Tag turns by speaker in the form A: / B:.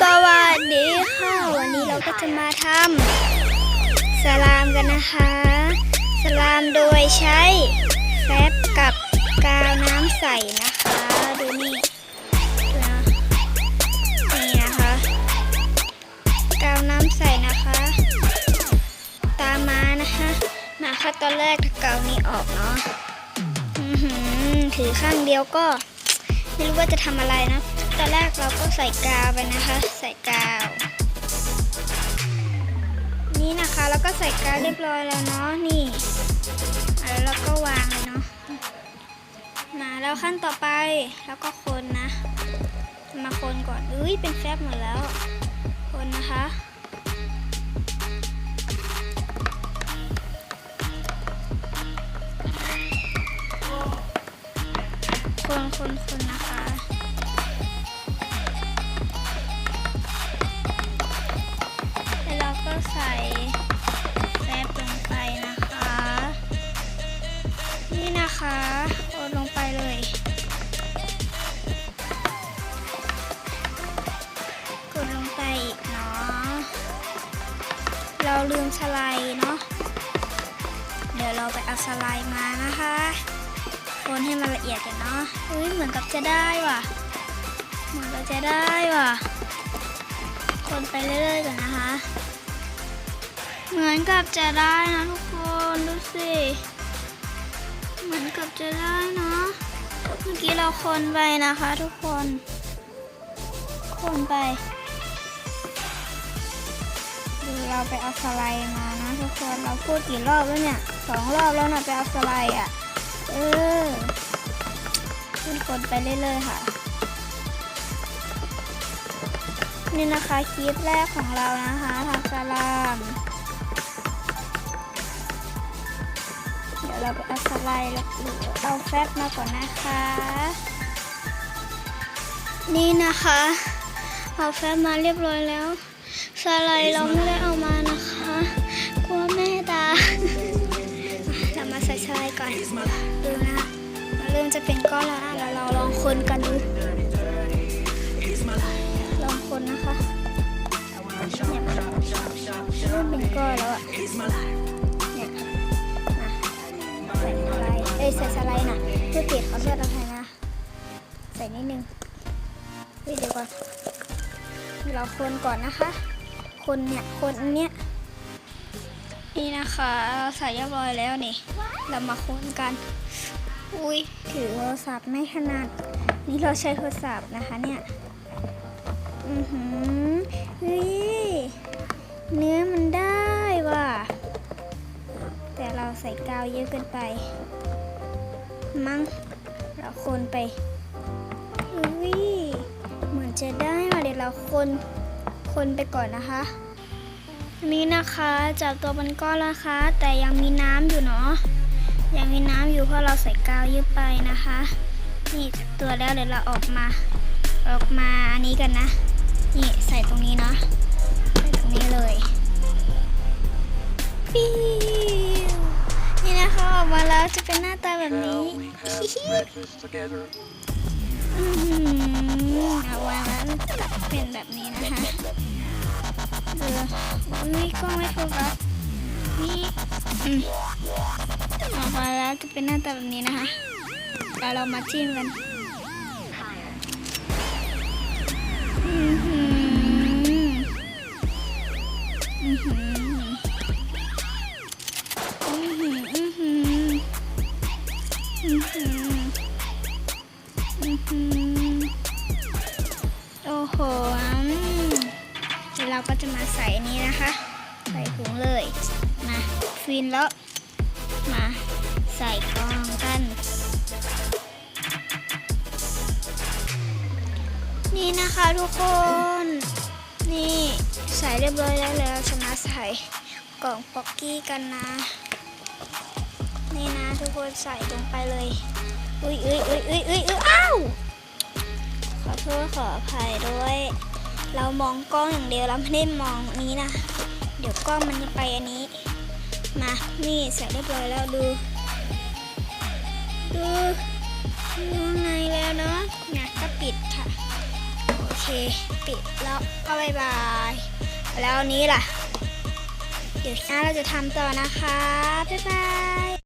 A: สวัสดีค่ะ วันนี้เราก็จะมาทำสลามกันนะคะ สลามโดยใช้แฟบกับกาวน้ำใสนะคะ ดูนี่าตอนแรกถ้ากาวนี้ออกเนาะถือข้างเดียวก็ ไม่รู้ว่าจะทำอะไรนะ ตอนแรกเราก็ใส่กาวไปนะคะ ใส่กาว นี่นะคะแล้วก็ใส่กาวเรียบร้อยแล้วเนาะนี่แล้วเราก็วางเลยเนาะมาแล้วขั้นต่อไปแล้วก็คนนะ มาคนก่อนอุ้ยเป็นแฟบหมดแล้ว คนนะคะ คนคนนะคะ แล้วเราก็ใส่แฟบลงไปนะคะ นี่นะคะโอนลงไปเลย กดลงไปอีกเนาะ เราลืมสไลด์เนาะ เดี๋ยวเราไปเอาสไลด์มานะคะ คนให้มันละเอียดกันเนาะอุ้ยเหมือนกับจะได้ว่ะ เหมือนกับจะได้ว่ะ คนไปเรื่อยๆก่อนนะคะ เหมือนกับจะได้นะทุกคนดูสิเหมือนกับจะได้เนาะเมื่อกี้เราคนไปนะคะทุกคน คนไปดูเราไปเอาสไลด์มานะทุกคนเราพูดกี่รอบแล้วเนี่ยสองรอบแล้วนะไปเอาสไลด์อะ เออ ขึ้นคนไปเรื่อยๆค่ะ นี่นะคะคลิปแรกของเรานะคะทำสลามเดี๋ยวเราไปเอาสไลด์หรือเอาแฟบมาก่อนนะคะ นี่นะคะเอาแฟบมาเรียบร้อยแล้วสไลด์เราไม่ได้เอามานะคะ กลัวแม่ด่าเรามาใส่สไลด์ก่อน มันจะเป็นก้อนแล้วนะแล้วเราลองคนกันดูลองคนนะคะเนี่ยเริ่มเป็นก้อนแล้วอะเนี่ยมาใส่สไลด์เอ้ยใส่สไลด์นะเพื่อติดขอโทษอภัยนะใส่นิดนึงเดี๋ยวก่อนเราคนก่อนนะคะ คนเนี่ยคนอันเนี้ยนี่นะคะ ใส่เรียบร้อยแล้วนี่ เรามาคนกัน อุ้ยถือโทรศัพท์ไม่ถนัด นี่เราใช้โทรศัพท์นะคะเนี่ย อือหือเฮ้ยเนื้อมันได้ว่ะ แต่เราใส่กาวเยอะเกินไป มั้งเราคนไปเฮ้ยเหมือนจะได้ว่ะเดี๋ยวเราคนคนไปก่อนนะคะนี่นะคะจับตัวเป็นก้อนแล้วนะคะ แต่ยังมีน้ำอยู่เนาะ ยังมีน้ำอยู่เพราะเราใส่กาวเยอะไปนะคะ นี่ตัวแล้วเดี๋ยวเราออกมา ออกมาอันนี้กันนะ นี่ใส่ตรงนี้เนาะใส่ตรงนี้เลยปิ้วนี่นะคะออกมาแล้วจะเป็นหน้าตาแบบนี้อื้อหือเอาวางแล้วเป็นแบบนี้นะคะเอออุ้ยกล้องไม่โฟกัสนี่ ออกมาแล้วจะเป็นหน้าตาแบบนี้นะคะแล้วเรามาจิ้มกันอือหืออือหืออือหืออือหืออือหือโอ้โหเดี๋ยวเราก็จะมาใส่นี้นะคะ ใส่ถุงเลย มาฟินแล้ว ใส่กล่องกัน นี่นะคะทุกคน นี่ใส่เรียบร้อยแล้วแล้วจะมาใส่กล่องป๊อกกี้กันนะ นี่นะทุกคนใส่ลงไปเลยอุ้ยอุ้ยอุ้ยอุ้ยอุ้ยอุ้ยอ้าวขอโทษขออภัยด้วย เรามองกล้องอย่างเดียวเราไม่ได้มองนี้นะ เดี๋ยวกล้องมันจะไปอันนี้ มา นี่เสร็จเรียบร้อยแล้วดู ดูดูข้างในแล้วเนาะเนี่ยก็ปิดค่ะ โอเค ปิดแล้วก็บายบาย แล้วนนี้ล่ะ เดี๋ยวหน้าเราจะทำต่อนะคะ บ๊ายบาย